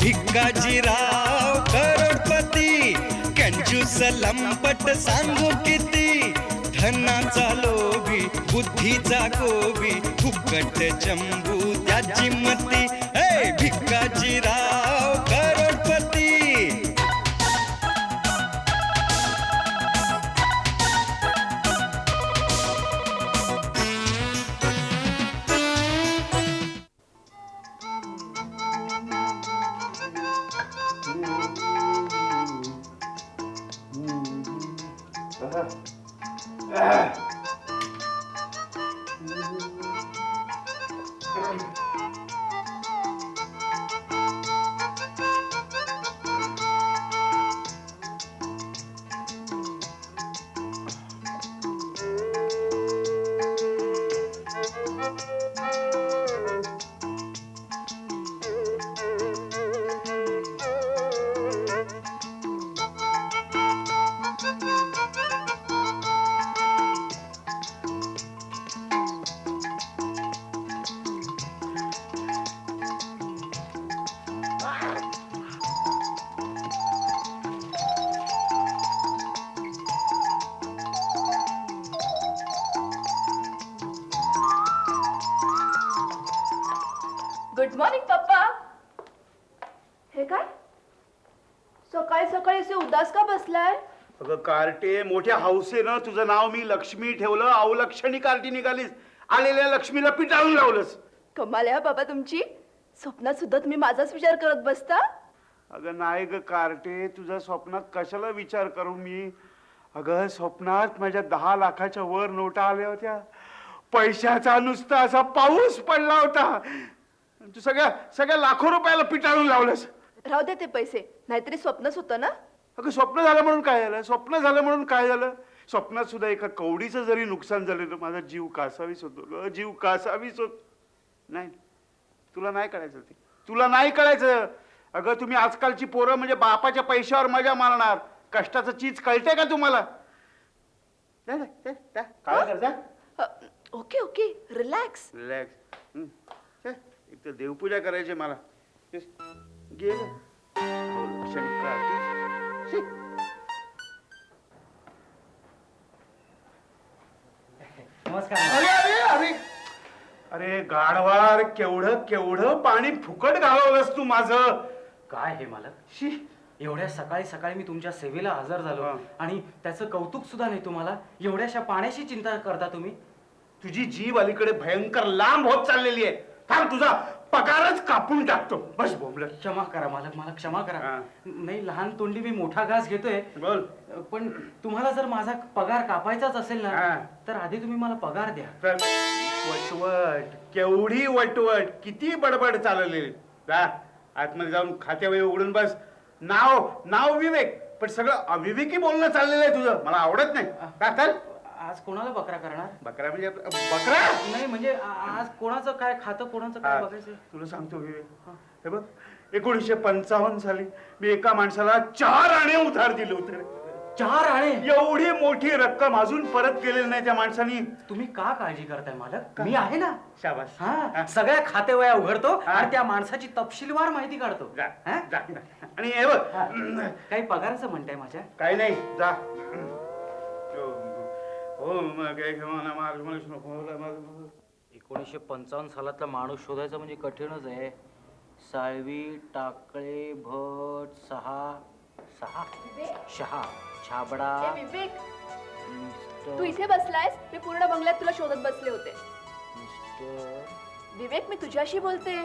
भिकाजीराव करोडपती कंजूस लंपट सांगू किती? धनाचा लोभी बुद्धीचा गोबी फुकट चंबू त्याची मती. गुड मॉर्निंग पप्पा हे काय? सकाळी सकाळी असे उदास का बसलाय? अगं कार्टे मोठ्या हौसेनं तुझं नाव मी लक्ष्मी ठेवलं अवलक्षणी कार्टी निघालीस. आलेल्या लक्ष्मीला पिटाळून लावलंस. कमाल आहे हा बाबा तुमची. स्वप्नात सुद्धा तुम्ही माझाच विचार करत बसता? अगं नाही ग कार्टे तुझ्या स्वप्नात कशाला विचार करू मी? अगं स्वप्नात माझ्या दहा लाखाच्या वर नोटा आल्या होत्या. पैशाचा नुसता असा पाऊस पडला होता. तू सगळ्या सगळ्या लाखो रुपयाला पिटाळून लावलंस राहू दे ते पैसे. नाहीतरी स्वप्नच होतं ना? अगं स्वप्न झालं म्हणून काय झालं? स्वप्न झालं म्हणून काय झालं? स्वप्नात सुद्धा एका कवडीचं जरी नुकसान झालं तर माझा जीव कासावीस होतो ग. जीव कासावीस होत. नाही तुला नाही कळायचं ते. तुला नाही कळायचं. अगं तुम्ही आजकालची पोरं म्हणजे बापाच्या पैशावर मजा मारणार. कष्टाचं चीज कळते का तुम्हाला? जा, जा, जा, जा. काय कर, जा. Uh, okay okay. Relax relax एक तर देवपूजा करायची मला. छे, घे गं. लक्षणी काढते. छे. नमस्कार. अरे अरे अरे. अरे गाढवार केवढं केवढं पाणी फुकट घालवलंस तू माझं. काय हे मालक? शी. एवढ्या सकाळी सकाळी मी तुमच्या सेवेला हजर झालो. आणि त्याचं कौतुक सुद्धा नाही तुम्हाला? एवढ्याशा पाण्याची चिंता करता तुम्ही? तुझी जीव अलीकडे भयंकर लांब होत चाललेली आहे. थांब तुझा पगारच कापून टाकतो. बस. बोंबल क्षमा करा मालक मला क्षमा करा. नाही लहान तोंडी मी मोठा घास घेतोय. बोल. पण तुम्हाला जर माझा पगार कापायचाच असेल ना हा. तर आधी तुम्ही मला पगार द्या. तर वटवट केवढी वटवट किती बडबड चाललेली जा आतमध्ये जाऊन खात्यावही उघडून बस. नाव नाव विवेक पण सगळं अविवेकी बोलणं चाललेलं आहे तुझं. मला आवडत नाही. का चल. आज कोणाला बकरा करणार? बकरा म्हणजे बकरा? नाही म्हणजे आ- आज कोणाचं काय खातं कोणाचं काय हा, बघायचं? तुला सांगतो विवेक हे. बघ एकोणीसशे पंचावन्न साली मी एका माणसाला चार आणे उधार दिले होते रे. चार आणे? एवढी मोठी रक्कम अजून परत केलेली नाही त्या माणसानी. तुम्ही का काळजी करताय मालक? मी आहे ना. शाबास. हा. सगळ्या खातेवया उघडतो हा. आणि त्या माणसाची तपशीलवार माहिती काढतो. जा, हा? जा, जा. आणि हे बघ. काही पगाराचं म्हणताय माझ्या? काही नाही जा. हो मग काय घेऊन एकोणीसशे पंचावन्न सालातला माणूस शोधायचा म्हणजे कठीणच आहे. साळवी टाकळे भट सहा सहा? शहा छाबडा विवेक. मिस्टर तू इथे बसलायस? मी पूर्ण बंगल्यात तुला शोधत बसले होते. मिस्टर विवेक मी तुझ्याशी बोलते.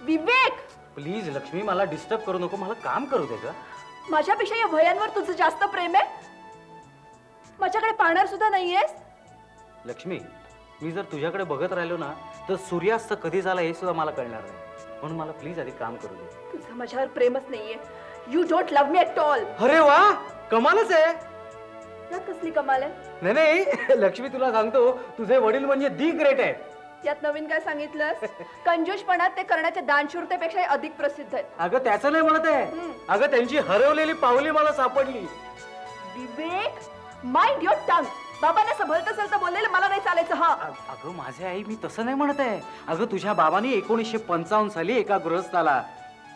विवेक! प्लीज लक्ष्मी मला डिस्टर्ब करू नको मला काम करू दे ग. माझ्यापेक्षा या भयांवर तुझं जास्त प्रेम आहे. माझ्याकडे पाहणार सुद्धा नाहीयेस? लक्ष्मी मी जर तुझ्याकडे बघत राहिलो ना तर सूर्यास्त कधी झाला हे सुद्धा मला कळणार नाही. म्हणून मला प्लीज आधी काम करू दे. तुझं माझ्यावर प्रेमच नाहीये. You don't love me at all अरे वा कमालच आहे. यात कसली कमाल आहे? नाही नाही लक्ष्मी तुला सांगतो तुझे वडील म्हणजे दी ग्रेट आहेत. यात नवीन काय सांगितलंस? कंजूषपणात ते करण्याच्या दानशूरतेपेक्षा अधिक प्रसिद्ध आहेत. अगं त्याचं नाही म्हणत आहे. हम्म. अगं त्यांची हरवलेली पावली मला सापडली. विवेक माइंड युअर टंग बाबांना सभलतं सलतं बोललेलं मला नाही चालायचं हा. अगं माझे आई मी तसं नाही म्हणत आहे. अगं तुझ्या बाबांनी एकोणीसशे पंचावन्न साली एका गृहस्थाला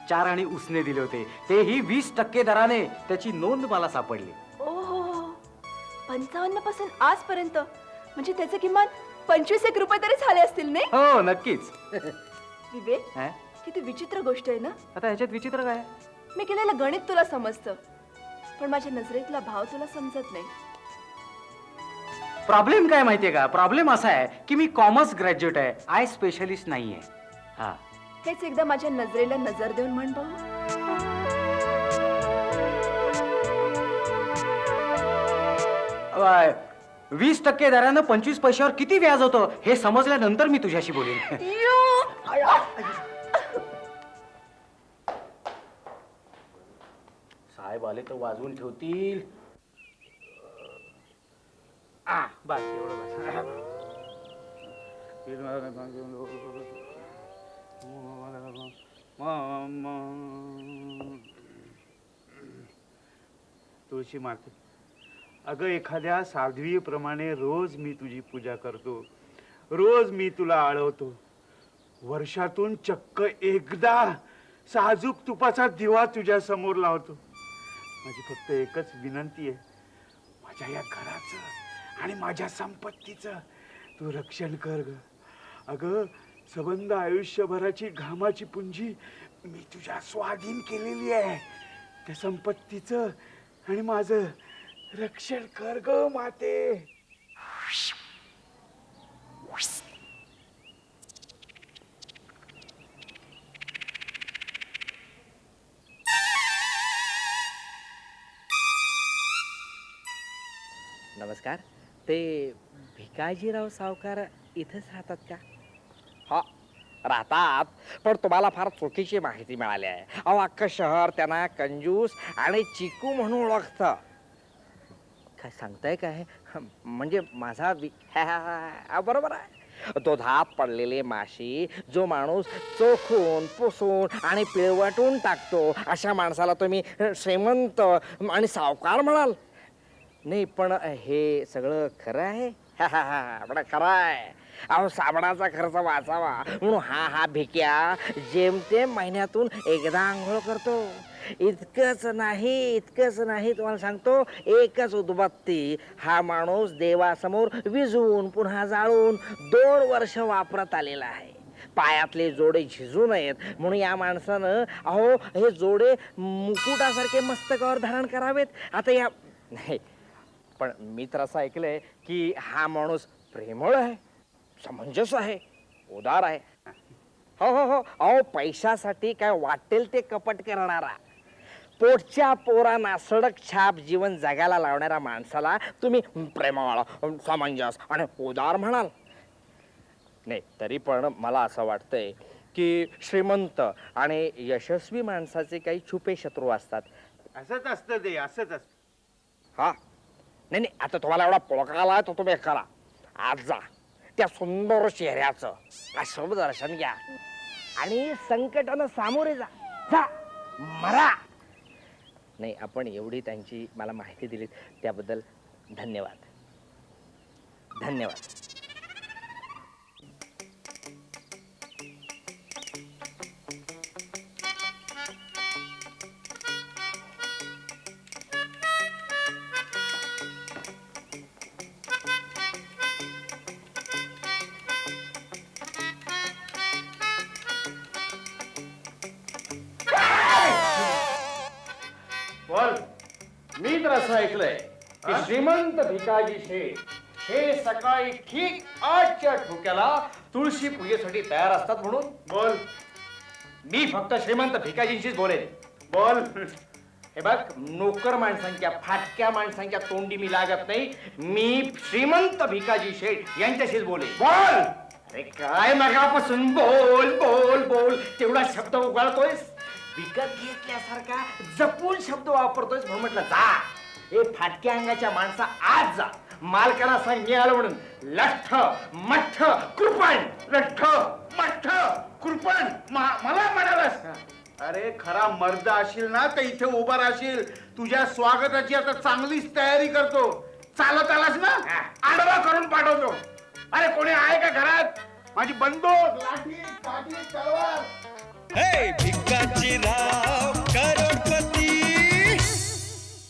चार आणि उसने दिले होते. तेही वीस टक्के दराने त्याची नोंद मला सापडली. ओहो. पंचावन्नपासून आजपर्यंत? म्हणजे त्याचे किमान पंचवीस एक रुपये तरी झाले असतील नाही? हो नक्कीच. विवेक हं? किती विचित्र गोष्ट आहे ना? आता ह्याच्यात विचित्र काय? मी केलेलं गणित तुला समजतं. पण माझ्या नजरेतला भाव तुला समजत नाही. प्रॉब्लेम काय माहितीये का? प्रॉब्लेम असा आहे की मी कॉमर्स ग्रॅज्युएट आहे. आय स्पेशलिस्ट नाहीये. हा. हेच एकदा माझ्या नजरेला नजर देऊन म्हण अ, वीस टक्के दरानं पंचवीस पैशावर किती व्याज होतं? हे समजल्यानंतर मी तुझ्याशी बोलेन. साहेब आले तर वाजवून ठेवतील. आ, बस एवढं बस. तुळशी माते अगं एखाद्या साध्वीप्रमाणे रोज मी तुझी पूजा करतो. रोज मी तुला आळवतो. वर्षातून चक्क एकदा साजूक तुपाचा दिवा तुझ्या समोर लावतो. माझी फक्त एकच विनंती आहे. माझ्या या घराचं आणि माझ्या संपत्तीचं. तू रक्षण कर ग. अगं सबंध आयुष्यभराची घामाची पुंजी मी तुझ्या स्वाधीन केलेली आहे. त्या संपत्तीचं आणि माझं रक्षण कर ग माते. नमस्कार. ते भिकाजीराव सावकार इथेच राहतात का? हा राहतात. पण तुम्हाला फार चुकीची माहिती मिळाली आहे. अहो अख्खं शहर त्यांना कंजूस आणि चिकू म्हणून ओळखतं. काय सांगताय काय? म्हणजे माझा वि हा, बरोबर आहे. दुधात पडलेले माशी जो माणूस चोखून पुसून आणि पिळवटून टाकतो अशा माणसाला तुम्ही श्रीमंत आणि सावकार म्हणाल. नाही पण हे सगळं खरं आहे? हा, हा, हा, पण खरं आहे. अहो साबणाचा खर्च वाचावा. म्हणून हा हा भिक्या जेमतेम महिन्यातून एकदा आंघोळ करतो. इतकंच नाही इतकंच नाही तुम्हाला सांगतो एकच उदबत्ती. हा माणूस देवासमोर विजवून पुन्हा जाळून दोन वर्ष वापरत आलेला आहे. पायातले जोडे झिजू नयेत. म्हणून या माणसानं अहो हे जोडे मुकुटासारखे मस्तकावर धारण करावेत. आता या नाही पण मी तर असं ऐकलंय की हा माणूस प्रेमळ आहे समंजस आहे उदार आहे. हो हो हो. अहो पैशासाठी काय वाटेल ते कपट करणारा. पोटच्या पोरांना सडक छाप जीवन जगायला लावणाऱ्या माणसाला तुम्ही प्रेमळ समंजस आणि उदार म्हणाल. नाही तरी पण मला असं वाटतंय की श्रीमंत आणि यशस्वी माणसाचे काही छुपे शत्रू असतात. असंच असतं ते असंच असतं. हा. नाही नाही आता तुम्हाला एवढा पोळका आला तुम्ही एक करा. आज जा. त्या सुंदर चेहऱ्याचं शुभ दर्शन घ्या. आणि संकटानं सामोरे जा. जा. मरा. नाही आपण एवढी त्यांची मला माहिती दिली त्याबद्दल धन्यवाद. धन्यवाद. तर असं ऐकलंय की श्रीमंत भिकाजी शेठ हे सकाळी ठीक आठच्या ठोक्याला तुळशी पूजेसाठी तयार असतात म्हणून. बोल. मी फक्त श्रीमंत भिकाजींशीच बोलेन. बोल. हे बघ नोकर माणसांच्या फाटक्या माणसांच्या तोंडी मी लागत नाही. मी श्रीमंत भिकाजी शेठ यांच्याशीच बोलेन. बोल. अरे काय मगापासून बोल बोल बोल. तेवढा शब्द उगाळतोयस? विकत घेतल्यासारखा जपून शब्द वापरतोयस म्हणून म्हटलं जा. ए फाटक्या अंगाच्या माणसा आज जा. मालकाला सांग मिळालं म्हणून. लठ्ठ मठ्ठ कृपण. लठ्ठ मठ्ठ कृपण. मा- मला म्हणालास. अरे खरा मर्द असशील ना तर इथे उभा राहशील. तुझ्या स्वागताची आता चांगलीच तयारी करतो. चालत आलास ना? आडवा करून पाठवतो. अरे कोणी आहे का घरात? माझी बंदूक लाठी काठी तलवार. Ei, fica tirar.